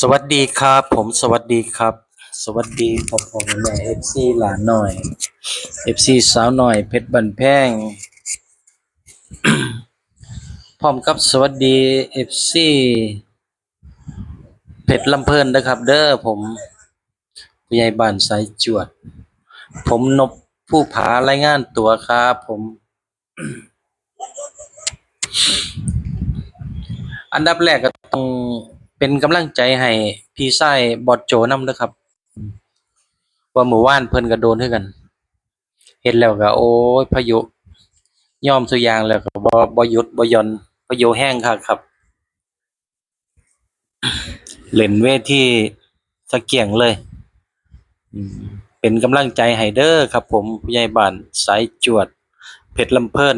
สวัสดีครับ ผมสวัสดีครับ สวัสดีพ่อพ่อแม่เอฟซีหลานหน่อยเอฟซีสาวหน่อยเพชรบันแพงพร้อมกับสวัสดีเอฟซีเพชรลำเพลินนะครับ เด้อผมผู้ใหญ่บ้านสายจวด ผมนบผู้ผารายงานตัวครับผมอันดับแรกก็ต้อง เป็นกำลังใจให้พี่ชายบอดโจนำเด้อครับ ว่าหมู่ว่านเพิ่นก็โดนคือกัน เห็นแล้วก็โอ้ยพายุยอมสุอย่างแล้วก็บ่บ่หยุดบ่หย่อนพายุแห้งคักครับ เล่นเวทีสะเกียงเลยอืมเป็นกำลังใจให้เด้อครับ ผมผู้ใหญ่บ้านสายจวด เพชรลำเพิ่น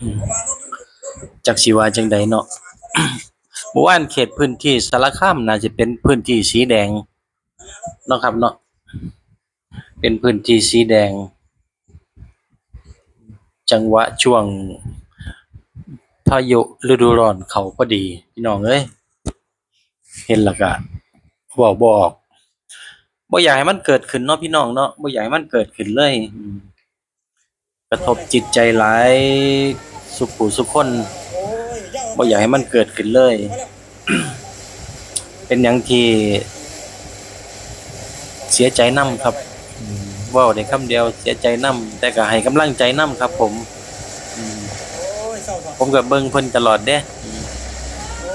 อืมจักสิว่าจังใดเนาะ หมู่บ้านเขตพื้นที่สารคามน่าจะเป็นพื้นที่สีแดงเนาะครับเนาะเป็นพื้นที่สีแดง จังหวะช่วงพายุฤดูร้อนเขาพอดี พี่น้องเอ้ยเห็นแล้วก็เว้าบ่อกบ่อยากให้มันเกิดขึ้นเนาะพี่น้องเนาะบ่อยากให้มันเกิดขึ้นเลย กระทบจิตใจหลายสุผู้สุขคน บ่อยากให้มันเกิดขึ้นเลย เป็นอย่างที่ เสียใจนํครับอืมเว้าได้คำเดียวเสียใจนํแต่ก็ให้กำลังใจนํครับ ผมผมก็เบิ่งเพิ่นตลอดเด้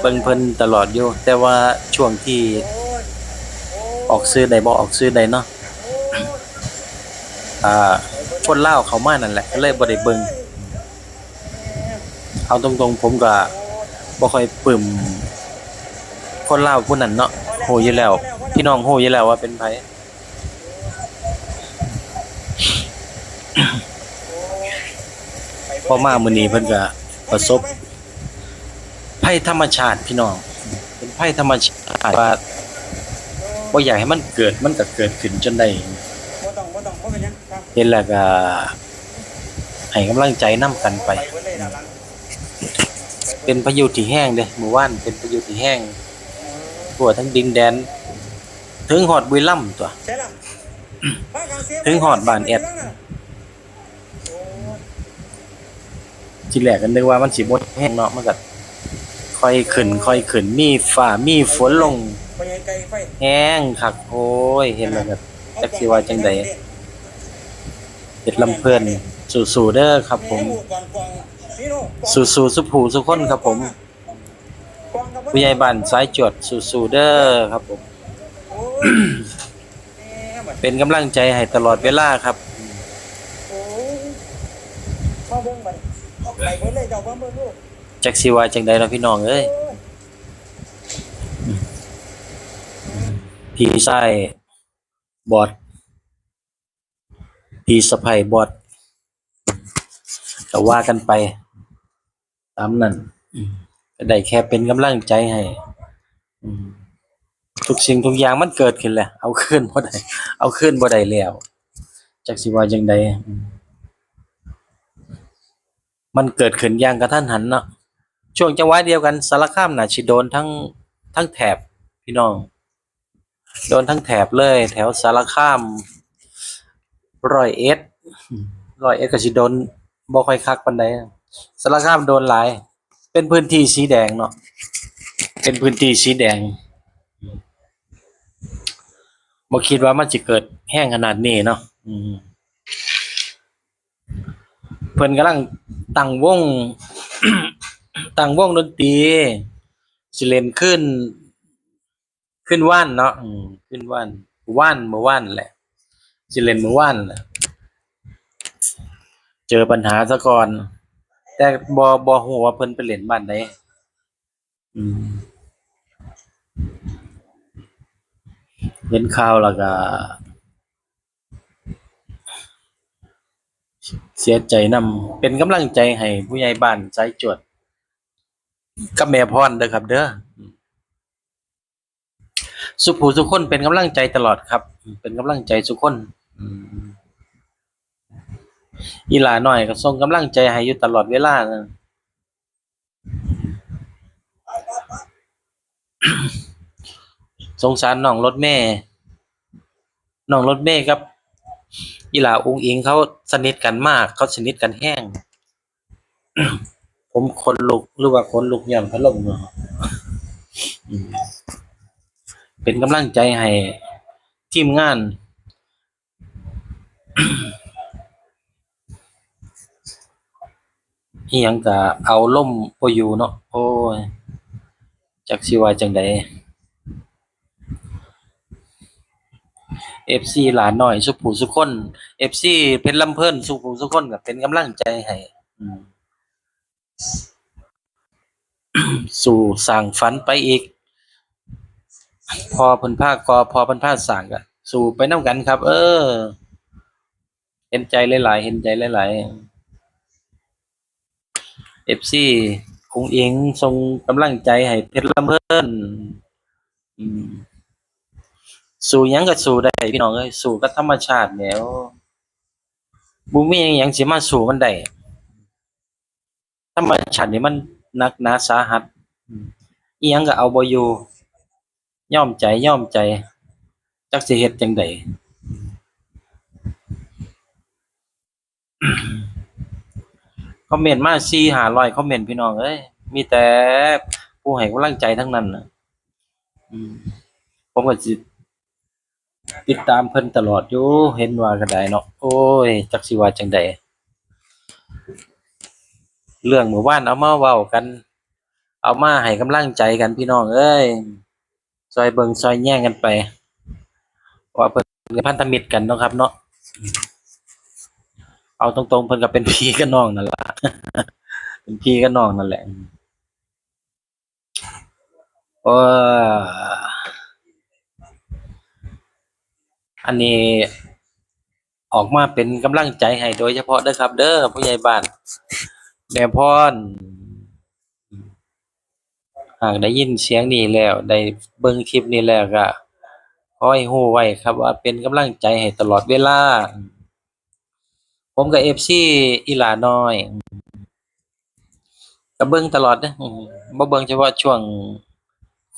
เบิ่งเพิ่นตลอดอยู่ แต่ว่าช่วงที่ ออกซื้อได้บ่ออกซื้อได้เนาะอ่าคนลาเขามานั่นแหละก็เลยบ่ได้เบิ่งเอาตรงๆผมก็ บ่ค่อยปลื้มคนลาวผู้นั้นเนาะโหอยู่แล้ว พี่น้องโหอยู่แล้วว่าเป็นไผพอมามื้อนี้เพิ่นก็ประสบภัยธรรมชาติพี่น้อง เป็นภัยธรรมชาติว่าบ่อยากให้มันเกิดมันก็เกิดขึ้นจนได้บ่ต้องบ่ต้องบ่เป็นหยังครับเห็นแล้วก็ให้กำลังใจนํกันไป ไปเบิดเลยด้านหลัง เป็นพายุที่แห้งเด้หมู่บ้านเป็นพายุที่แห้งทั่วทั้งดินแดน ถึงฮอดบุรีรัมย์ตัวใช่ล่ะบ้านกลางเสียถึงหอดบ้านแอดทีแรกก็นึกว่ามันสิบ่แห้งเนาะมันก็ค่อยขึ้นค่อยขึ้นมีฟ้ามีฝนลงไปไงไกลไฟแห้งคักโอ้ยเห็นแล้วก็จักสิว่าจังใดเฮ็ดลำเพิ่นสู้ๆเด้อครับผม สู้ๆสุผู้สุคนครับผมผู้ใหญ่บ้านสายจวดสู้ๆเด้อครับผม เป็นกำลังใจให้ตลอดเวลาครับมาเบิ่งบัดนี้ไปเบิดเลยเจ้าเบิ่งเบิ่งลูกจักสิว่าจังใดเนาะพี่น้องเอ้ยพี่ชายบอดพี่สะใภ้บอดก็ว่ากันไป ตามนั้นอืมก็ได้แค่เป็นกำลังใจให้อืมทุกสิ่งทุกอย่างมันเกิดขึ้นแล้วเอาคืนบ่ได้ เอาคืนบ่ได้แล้วจักสิว่าจังใดอืมมันเกิดขึ้นอย่างกระทันหันเนาะช่วงจังหวะเดียวกันสารคามน่ะสิโดนทั้งทั้งแถบพี่น้อง โดนทั้งแถบเลย แถวสารคามร้อยเอ็ดร้อยเอ็ดก็สิโดนบ่ค่อยคักปานใด สารคามโดนหลาย เป็นพื้นที่สีแดงเนาะเป็นพื้นที่สีแดงบ่คิดว่ามันสิเกิดแห้งขนาดนี้เนาะอืมเพิ่นกำลังตั้งวงตั้งวงดนตรีสิเล่นขึ้น ขึ้นว่านเนาะขึ้นว่านว่านเมื่อว่านแหละสิเล่นเมื่อว่านเจอปัญหาซะก่อน แต่บ่บ่ฮู้ว่าเพิ่นไปเล่นบ้านใดอืมเห็นข่าวแล้วก็เสียใจนำเป็นกำลังใจให้ผู้ใหญ่บ้านสายจวดกับแม่พรเด้อครับ เด้อสุผู้สุขคนเป็นกำลังใจตลอดครับ เป็นกำลังใจสุขคน อืม อีหลาหน้อยก็ส่งกำลังใจให้อยู่ตลอดเวลานะสงสารน้องรถเมย์น้องรถเมย์ครับอีหลาอุงอิงเขาสนิทกันมาก เขาสนิทกันแห้ง ผมคนลุกหรือว่าคนลุกย่อนพัดลมเนาะอืมเป็นกำลังใจให้ทีมงาน อีหยังก็เอาล่มบ่อยู่เนาะโอ้ยจักสิว่าจังใด FC หลานน้อยสุผู้สุคน FC เพชรลำเพิ่นสุผู้สุคนก็เป็นกำลังใจให้อืมสู่สร้างฝันไปอีก พอเพิ่นพากอพอเพิ่นพาสร้างก็สู่ไปนํกันครับ เออ เห็นใจหลายๆเห็นใจหลายๆ FC คงเองส่งกำลังใจให้เพชรลำเพิ่นสู้ยังก็สู้ได้พี่น้องเอ้ยสู้กับธรรมชาติแล้วบ่มีหยังสิมาสู้มันได้ธรรมชาตินี่มันนักหนาสาหัสอียังก็เอาบ่อยู่ยอมใจย่อมใจจักสิเฮ็ดจังได คอมเมนต์มา4-500คอมเมนต์พี่น้องเอ้ยมีแต่ผู้ให้กำลังใจทั้งนั้นนะผมก็สิติดตามเพิ่นตลอดอยู่เห็นว่าก็ได้เนาะโอ้ย จักสิว่าจังใดเรื่องเมื่อวานเอามาเว้ากัน เอามาให้กำลังใจกันพี่น้องเอ้ยซอยเบิงซอยแย่งกันไป ว่าเพิ่นเป็นพันธมิตรกันเนาะครับเนาะ เอาตรงๆเพิ่นก็เป็นพี่กับน้องนั่นล่ะเป็นพี่กับน้องนั่นแหละโอ้อันนี้ออกมาเป็นกำลังใจให้โดยเฉพาะเด้อครับ เด้อผู้ใหญ่บ้านแม่พรหากได้ยินเสียงนี้แล้ว ได้เบิ่งคลิปนี้แล้วก็ขอให้ฮู้ไว้ครับว่าเป็นกำลังใจให้ตลอดเวลา ผมกับ FC อีหลาน้อยก็เบิ่งตลอดเด้ออืมบ่เบิ่งเฉพาะช่วง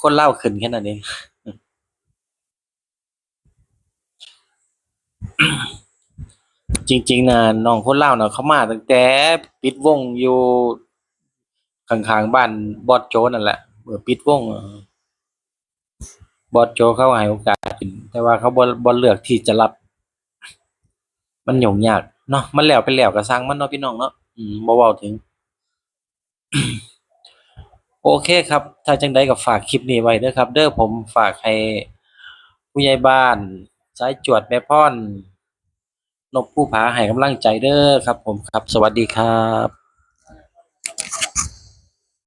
คนเล่าขึ้นแค่นั้นเองจริง ๆนะน้องคนเลาวน่ะเขามาตั้งแต่ปิดวงอยู่ข้างๆบ้านบอสโจนั่นแหละเมื่อปิดวงบอสโจเขาให้โอกาสขืนแต่ว่าเขาบ่บ่เลือกที่จะรับ มันยุ่งยาก เนาะมันแล้วไปแล้วก็สร้างมันเนาะพี่น้องเนาะอืมบ่เว้าถึง โอเคครับ ถ้าจังใดก็ฝากคลิปนี้ไว้เด้อครับ เด้อผมฝากให้ผู้ใหญ่บ้านสายจวดแม่พ่อนกผู้ผาให้กำลังใจเด้อครับ ผมครับ สวัสดีครับ